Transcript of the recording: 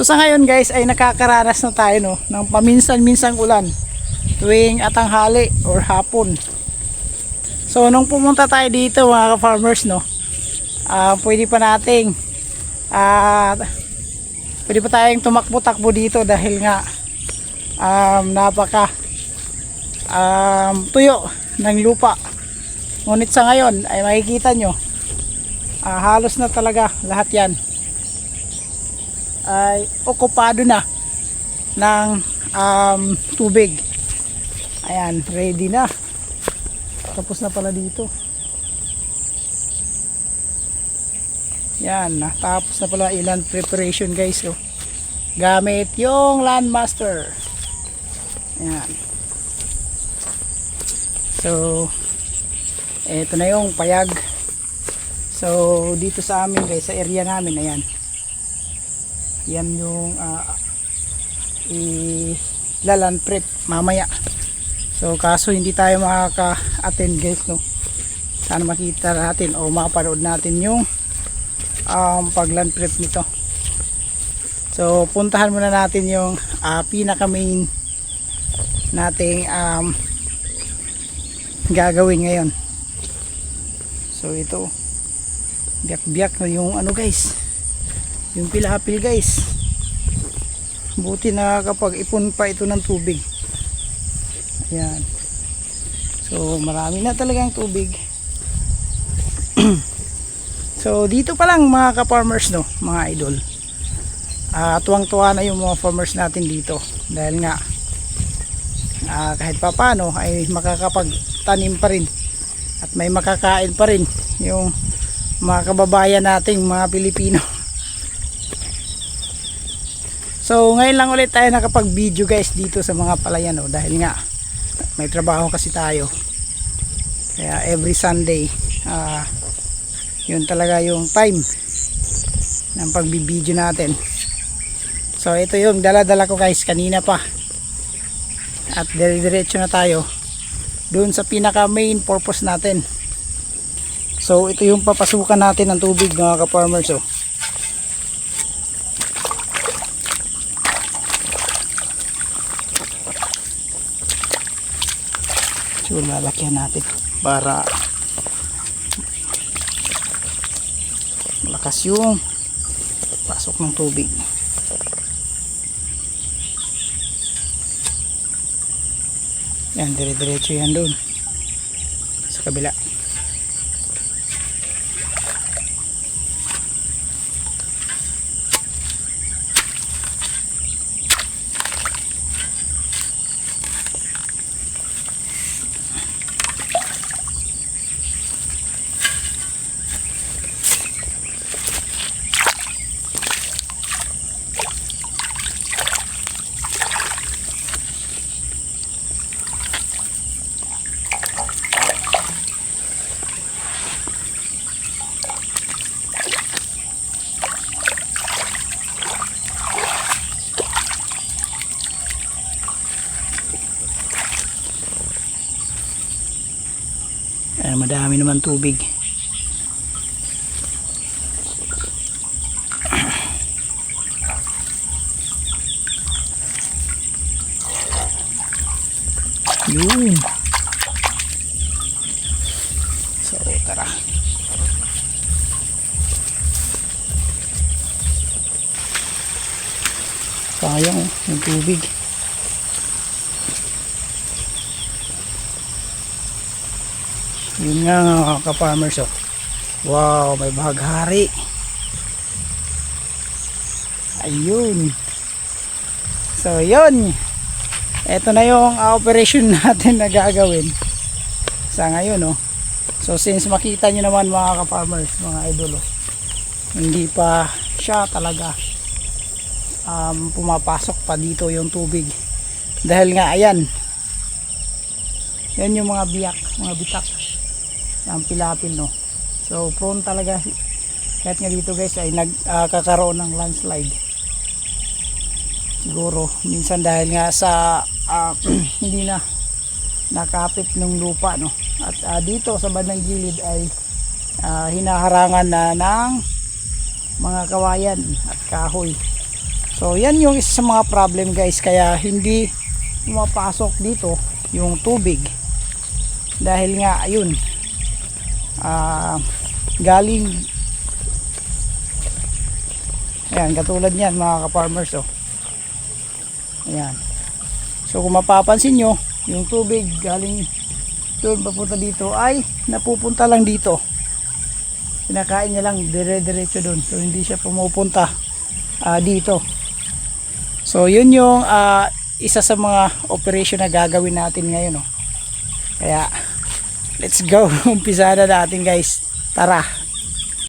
So sa ngayon guys ay nakakaranas na tayo no ng paminsan-minsang ulan tuwing atanghali or hapon. So nung pumunta tayo dito mga farmers no, ah pwede pa nating ah pwede pa tayong tumakbo-takbo dito dahil nga um, napaka um, tuyo ng lupa. Ngunit sa ngayon ay makikita nyo ah, halos na talaga lahat yan ay okupado na ng um, tubig. Ayan, ready na. Tapos na pala dito. Yan, natapos na pala ilan preparation guys. Oh. Gamit yung Landmaster. Ayan. So, eto na yung payag. So, dito sa amin guys, sa area namin, ayan. Yan yung uh, ilalan prep mamaya. So, kaso hindi tayo makaka-attend guys, no. Sana makita natin o mapanood natin yung um, pagland prep nito. So, puntahan muna natin yung uh, pinaka main nating um, gagawin ngayon. So, ito biyak-biyak na yung ano guys yung pilapil guys. Buti na kapag ipon pa ito ng tubig. Ayan. So marami na talagang tubig. So dito pa lang mga ka-farmers no? Mga idol. Uh, tuwang-tuwa na yung mga farmers natin dito. Dahil nga uh, kahit papano ay makakapagtanim pa rin. At may makakain pa rin yung mga kababayan nating mga Pilipino so ngayon lang ulit tayo nakapag video guys dito sa mga palayan no? dahil nga may trabaho kasi tayo kaya every Sunday uh, yun talaga yung time ng pagbibideo natin so ito yung dala-dala ko guys kanina pa at dire-diretso na tayo doon sa pinaka main purpose natin So ito yung papasukan natin ng tubig mga ka-farmers oh. So lalakyan natin para malakas yung pasok ng tubig. Yan, dire-diretso yan doon sa kabila. Ayan, madami naman tubig. Yun. So, tara. Sayang yung tubig. Yun nga mga ka-farmers oh. Wow, may bahaghari. Ayun. So, yun. Ito na yung operation natin na gagawin sa ngayon oh. So, since makita nyo naman mga ka-farmers, mga idol oh, hindi pa siya talaga um, pumapasok pa dito yung tubig. Dahil nga, ayan, yan yung mga biyak, mga bitak ang pilapil no? So prone talaga. Kahit nga dito guys ay nagkakaroon uh, ng landslide. Siguro minsan dahil nga sa uh, hindi na nakapit ng lupa no? At uh, dito sa bandang gilid ay uh, hinaharangan na ng mga kawayan at kahoy. So yan yung isa sa mga problem guys. Kaya hindi pumapasok dito yung tubig. Dahil nga ayun ah galing Ayan, katulad niyan mga ka-farmers oh. Ayan. So kung mapapansin nyo, yung tubig galing doon papunta dito ay napupunta lang dito. Kinakain niya lang dire-diretso doon. So hindi siya pumupunta ah, dito. So yun yung ah, isa sa mga operation na gagawin natin ngayon. Oh. Kaya let's go. Umpisa na natin guys. Tara.